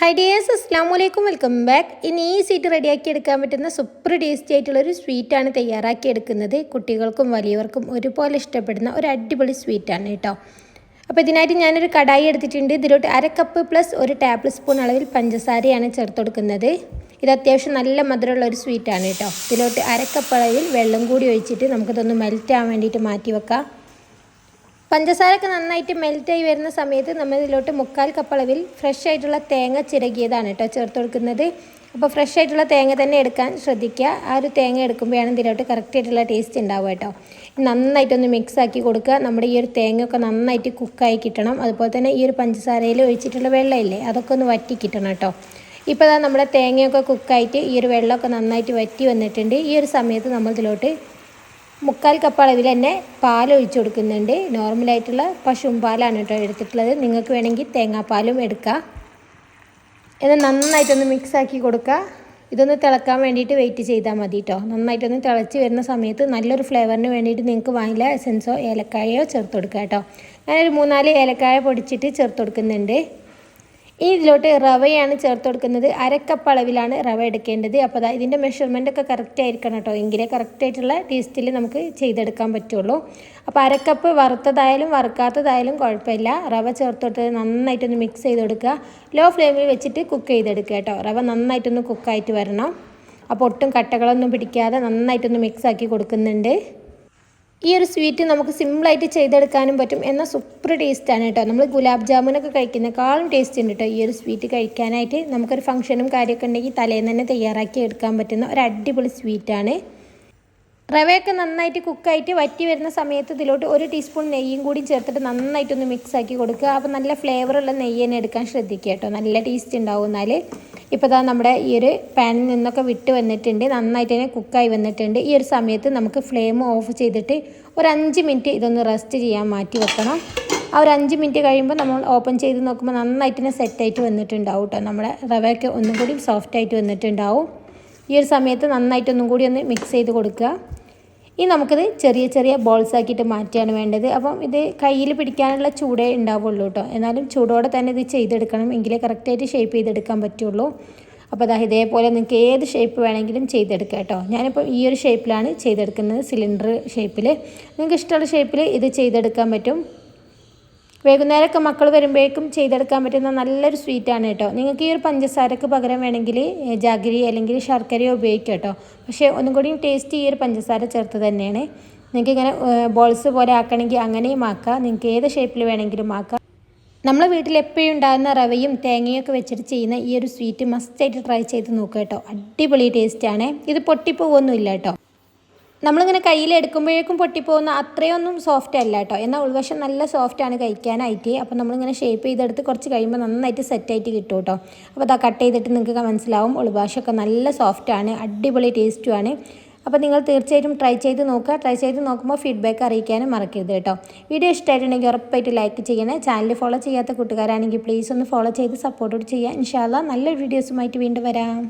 Hi dears അസ്ലാം വലൈക്കും welcome back ഇനി ഈ സീറ്റ് റെഡിയാക്കി എടുക്കാൻ പറ്റുന്ന സൂപ്പർ ടേസ്റ്റി ആയിട്ടുള്ള ആയിട്ടുള്ളൊരു സ്വീറ്റാണ് തയ്യാറാക്കി എടുക്കുന്നത്. കുട്ടികൾക്കും വലിയവർക്കും ഒരുപോലെ ഇഷ്ടപ്പെടുന്ന ഒരു അടിപൊളി സ്വീറ്റാണ് കേട്ടോ. അപ്പോൾ ഇതിനായിട്ട് ഞാനൊരു കടായി എടുത്തിട്ടുണ്ട്. ഇതിലോട്ട് അര കപ്പ് പ്ലസ് ഒരു ടേബിൾ സ്പൂൺ അളവിൽ പഞ്ചസാരയാണ് ചേർത്ത് കൊടുക്കുന്നത്. ഇത് അത്യാവശ്യം നല്ല മധുരമുള്ള ഒരു സ്വീറ്റാണ് കേട്ടോ. ഇതിലോട്ട് അര കപ്പ് അളവിൽ വെള്ളം കൂടി ഒഴിച്ചിട്ട് നമുക്കിതൊന്ന് മെൽറ്റ് ആവാൻ വേണ്ടിയിട്ട് മാറ്റി വെക്കാം. പഞ്ചസാരൊക്കെ നന്നായിട്ട് മെൽറ്റായി വരുന്ന സമയത്ത് നമ്മൾ ഇതിലോട്ട് മുക്കാൽ കപ്പളവിൽ ഫ്രഷ് ആയിട്ടുള്ള തേങ്ങ ചിരകിയതാണ് കേട്ടോ ചേർത്ത് കൊടുക്കുന്നത്. അപ്പോൾ ഫ്രഷ് ആയിട്ടുള്ള തേങ്ങ തന്നെ എടുക്കാൻ ശ്രദ്ധിക്കുക. ആ ഒരു തേങ്ങ എടുക്കുമ്പോഴാണ് ഇതിലോട്ട് കറക്റ്റ് ആയിട്ടുള്ള ടേസ്റ്റ് ഉണ്ടാവുക കേട്ടോ. നന്നായിട്ടൊന്ന് മിക്സ് ആക്കി കൊടുക്കുക. നമ്മുടെ ഈ ഒരു തേങ്ങയൊക്കെ നന്നായിട്ട് കുക്കായി കിട്ടണം. അതുപോലെ തന്നെ ഈ ഒരു പഞ്ചസാരയിൽ ഒഴിച്ചിട്ടുള്ള വെള്ളമില്ലേ അതൊക്കെ ഒന്ന് വറ്റി കിട്ടണം കേട്ടോ. ഇപ്പോൾ നമ്മുടെ തേങ്ങയൊക്കെ കുക്കായിട്ട് ഈ ഒരു വെള്ളമൊക്കെ നന്നായിട്ട് വറ്റി വന്നിട്ടുണ്ട്. ഈ ഒരു സമയത്ത് നമ്മൾ ഇതിലോട്ട് മുക്കാൽ കപ്പ് അളവിൽ തന്നെ പാൽ ഒഴിച്ചു കൊടുക്കുന്നുണ്ട്. നോർമലായിട്ടുള്ള പശുവും പാലാണ് കേട്ടോ എടുത്തിട്ടുള്ളത്. നിങ്ങൾക്ക് വേണമെങ്കിൽ തേങ്ങാപ്പാലും എടുക്കാം. ഇത് നന്നായിട്ടൊന്ന് മിക്സ് ആക്കി കൊടുക്കുക. ഇതൊന്ന് തിളക്കാൻ വേണ്ടിയിട്ട് വെയിറ്റ് ചെയ്താൽ മതി കേട്ടോ. നന്നായിട്ടൊന്ന് തിളച്ച് വരുന്ന സമയത്ത് നല്ലൊരു ഫ്ലേവറിന് വേണ്ടിയിട്ട് നിങ്ങൾക്ക് വാനില എസൻസോ ഏലക്കായയോ ചേർത്ത് കൊടുക്കുക കേട്ടോ. ഞാനൊരു മൂന്നാൽ ഏലക്കായ പൊടിച്ചിട്ട് ചേർത്ത് കൊടുക്കുന്നുണ്ട്. ഇനി ഇതിലോട്ട് റവയാണ് ചേർത്ത് കൊടുക്കുന്നത്. അരക്കപ്പ് അളവിലാണ് റവ എടുക്കേണ്ടത്. അപ്പോൾ ഇതിന്റെ മെഷർമെന്റ് ഒക്കെ കറക്റ്റ് ആയിരിക്കണം കേട്ടോ. എങ്കിലേ കറക്റ്റായിട്ടുള്ള ടേസ്റ്റിൽ നമുക്ക് ചെയ്തെടുക്കാൻ പറ്റുള്ളൂ. അപ്പോൾ അരക്കപ്പ് വറുത്തതായാലും വറുക്കാത്തതായാലും കുഴപ്പമില്ല. റവ ചേർത്ത് കൊടുത്ത് നന്നായിട്ടൊന്ന് മിക്സ് ചെയ്ത് കൊടുക്കുക. ലോ ഫ്ലെയിമിൽ വെച്ചിട്ട് കുക്ക് ചെയ്തെടുക്കുക കേട്ടോ. റവ നന്നായിട്ടൊന്ന് കുക്കായിട്ട് വരണം. അപ്പോൾ ഒട്ടും കട്ടകളൊന്നും പിടിക്കാതെ നന്നായിട്ടൊന്ന് മിക്സ് ആക്കി കൊടുക്കുന്നുണ്ട്. ഈ ഒരു സ്വീറ്റ് നമുക്ക് സിമ്പിളായിട്ട് ചെയ്തെടുക്കാനും പറ്റും എന്നാൽ സൂപ്പർ ടേസ്റ്റാണ് കേട്ടോ നമ്മൾ ഗുലാബ് ജാമുനൊക്കെ കഴിക്കുന്നേക്കാളും ടേസ്റ്റ് ഉണ്ട് കേട്ടോ ഈ ഒരു സ്വീറ്റ് കഴിക്കാനായിട്ട്. നമുക്കൊരു ഫംഗ്ഷനും കാര്യമൊക്കെ ഉണ്ടെങ്കിൽ തലേന്ന് തന്നെ തയ്യാറാക്കി എടുക്കാൻ പറ്റുന്ന ഒരു അടിപൊളി സ്വീറ്റാണ് റവയൊക്കെ നന്നായിട്ട് കുക്കായിട്ട് വറ്റി വരുന്ന സമയത്ത് ഇതിലോട്ട് ഒരു ടീസ്പൂൺ നെയ്യും കൂടി ചേർത്തിട്ട് നന്നായിട്ടൊന്ന് മിക്സ് ആക്കി കൊടുക്കുക. അപ്പോൾ നല്ല ഫ്ലേവറുള്ള നെയ്യ് തന്നെ എടുക്കാൻ ശ്രദ്ധിക്കുക കേട്ടോ നല്ല ടേസ്റ്റ് ഉണ്ടാവും എന്നാൽ ഇപ്പോൾ ഇതാ നമ്മുടെ ഈ ഒരു പാനിൽ നിന്നൊക്കെ വിട്ട് വന്നിട്ടുണ്ട്. നന്നായിട്ട് തന്നെ കുക്കായി വന്നിട്ടുണ്ട്. ഈ ഒരു സമയത്ത് നമുക്ക് ഫ്ലെയിം ഓഫ് ചെയ്തിട്ട് ഒരു അഞ്ച് മിനിറ്റ് ഇതൊന്ന് റെസ്റ്റ് ചെയ്യാൻ മാറ്റി വെക്കണം. ആ ഒരു അഞ്ച് മിനിറ്റ് കഴിയുമ്പോൾ നമ്മൾ ഓപ്പൺ ചെയ്ത് നോക്കുമ്പോൾ നന്നായിട്ട് തന്നെ സെറ്റായിട്ട് വന്നിട്ടുണ്ടാവും കേട്ടോ നമ്മുടെ റവയൊക്കെ ഒന്നും കൂടി സോഫ്റ്റായിട്ട് വന്നിട്ടുണ്ടാവും. ഈ ഒരു സമയത്ത് നന്നായിട്ടൊന്നും കൂടി ഒന്ന് മിക്സ് ചെയ്ത് കൊടുക്കുക. ഇനി നമുക്കിത് ചെറിയ ചെറിയ ബോൾസ് ആക്കിയിട്ട് മാറ്റിയാണ് വേണ്ടത്. അപ്പം ഇത് കയ്യിൽ പിടിക്കാനുള്ള ചൂടേ ഉണ്ടാവുള്ളൂ കേട്ടോ എന്നാലും ചൂടോടെ തന്നെ ഇത് ചെയ്തെടുക്കണം. എങ്കിലേ കറക്റ്റായിട്ട് ഷേപ്പ് ചെയ്തെടുക്കാൻ പറ്റുള്ളൂ. അപ്പോൾ അതാ ഇതേപോലെ നിങ്ങൾക്ക് ഏത് ഷേപ്പ് വേണമെങ്കിലും ചെയ്തെടുക്കാം കേട്ടോ ഞാനിപ്പോൾ ഈ ഒരു ഷേപ്പിലാണ് ചെയ്തെടുക്കുന്നത്. സിലിണ്ടർ ഷേപ്പിൽ നിങ്ങൾക്ക് ഇഷ്ടമുള്ള ഷേപ്പിൽ ഇത് ചെയ്തെടുക്കാൻ പറ്റും. വൈകുന്നേരമൊക്കെ മക്കൾ വരുമ്പോഴേക്കും ചെയ്തെടുക്കാൻ പറ്റുന്ന നല്ലൊരു സ്വീറ്റാണ് കേട്ടോ. നിങ്ങൾക്ക് ഈ ഒരു പഞ്ചസാരക്ക് പകരം വേണമെങ്കിൽ ജാഗരി അല്ലെങ്കിൽ ശർക്കരയോ ഉപയോഗിക്കാം കേട്ടോ. പക്ഷേ ഒന്നും കൂടിയും ടേസ്റ്റ് ഈ ഒരു പഞ്ചസാര ചേർത്ത് തന്നെയാണ്. നിങ്ങൾക്ക് ഇങ്ങനെ ബോൾസ് പോലെ ആക്കണമെങ്കിൽ അങ്ങനെയും ആക്കാം. നിങ്ങൾക്ക് ഏത് ഷേപ്പിൽ വേണമെങ്കിലും ആക്കാം. നമ്മളെ വീട്ടിൽ എപ്പോഴും ഉണ്ടാകുന്ന റവയും തേങ്ങയും ഒക്കെ വെച്ചിട്ട് ചെയ്യുന്ന ഈ ഒരു സ്വീറ്റ് മസ്റ്റായിട്ട് ട്രൈ ചെയ്ത് നോക്കുക കേട്ടോ. അടിപൊളി ടേസ്റ്റാണ് ഇത് പൊട്ടിപ്പോകൊന്നുമില്ല കേട്ടോ. നമ്മളിങ്ങനെ കയ്യിൽ എടുക്കുമ്പോഴേക്കും പൊട്ടിപ്പോകുന്ന അത്രയൊന്നും സോഫ്റ്റ് അല്ല കേട്ടോ. എന്നാൽ ഉൾവശം നല്ല സോഫ്റ്റാണ് കഴിക്കാനായിട്ട്. അപ്പോൾ നമ്മളിങ്ങനെ ഷേപ്പ് ചെയ്തെടുത്ത് കുറച്ച് കഴിയുമ്പോൾ നന്നായിട്ട് സെറ്റായിട്ട് കിട്ടും കേട്ടോ. അപ്പോൾ അതാ കട്ട് ചെയ്തിട്ട് നിങ്ങൾക്ക് മനസ്സിലാവും. ഉൾവശമൊക്കെ നല്ല സോഫ്റ്റാണ് അടിപൊളി ടേസ്റ്റുമാണ് അപ്പോൾ നിങ്ങൾ തീർച്ചയായിട്ടും ട്രൈ ചെയ്ത് നോക്കുക. ട്രൈ ചെയ്ത് നോക്കുമ്പോൾ ഫീഡ്ബാക്ക് അറിയിക്കാനും മറക്കരുത് കേട്ടോ. വീഡിയോ ഇഷ്ടമായിട്ടുണ്ടെങ്കിൽ ഉറപ്പായിട്ട് ലൈക്ക് ചെയ്യണേ. ചാനൽ ഫോളോ ചെയ്യാത്ത കൂട്ടുകാരാണെങ്കിൽ പ്ലീസ് ഒന്ന് ഫോളോ ചെയ്ത് സപ്പോർട്ട് ചെയ്യുക. ഇൻഷാല്ല നല്ലൊരു വീഡിയോസുമായിട്ട് വീണ്ടും വരാം.